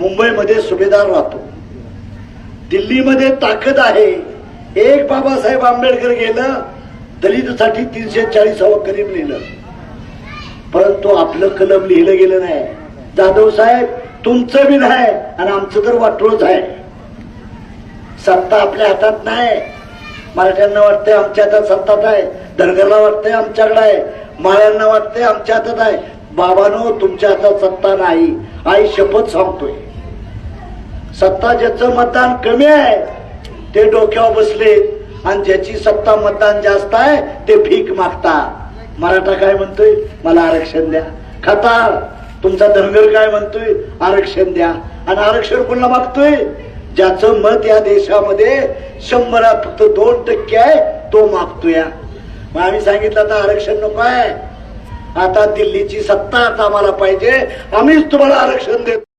मुंबईमध्ये सुभेदार राहतो. दिल्लीमध्ये ताकद आहे. एक बाबासाहेब आंबेडकर गेलं दलितसाठी तीनशे चाळीसावं कलम लिहिलं परंतु आपलं कलम लिहिलं गेलं नाही. जाधव साहेब तुमचं बी नाही आणि आमचं तर वाटोळच आहे. सत्ता आपल्या हातात नाही. मराठ्यांना वाटतंय आमच्या हातात सत्तात आहे. धनगरला वाटतंय आमच्याकडे आहे. माळ्यांना वाटतंय आमच्या हातात आहे. बाबानो तुमच्या हातात सत्ता नाही. आई शपथ सांगतोय. सत्ता ज्याचं मतदान कमी आहे ते डोक्यावर बसलेत आणि ज्याची सत्ता मतदान जास्त आहे ते भीक मागतात. मराठा काय म्हणतोय? मला आरक्षण द्या. खतार तुमचा धनगर काय म्हणतोय? आरक्षण द्या. आणि आरक्षण कोणाला मागतोय? ज्याचं मत या देशामध्ये शंभरात फक्त दोन टक्के आहे तो मागतोय. मग आम्ही सांगितलं आता आरक्षण नको आहे. आता दिल्लीची सत्ता आता आम्हाला पाहिजे. आम्हीच तुम्हाला आरक्षण देतो.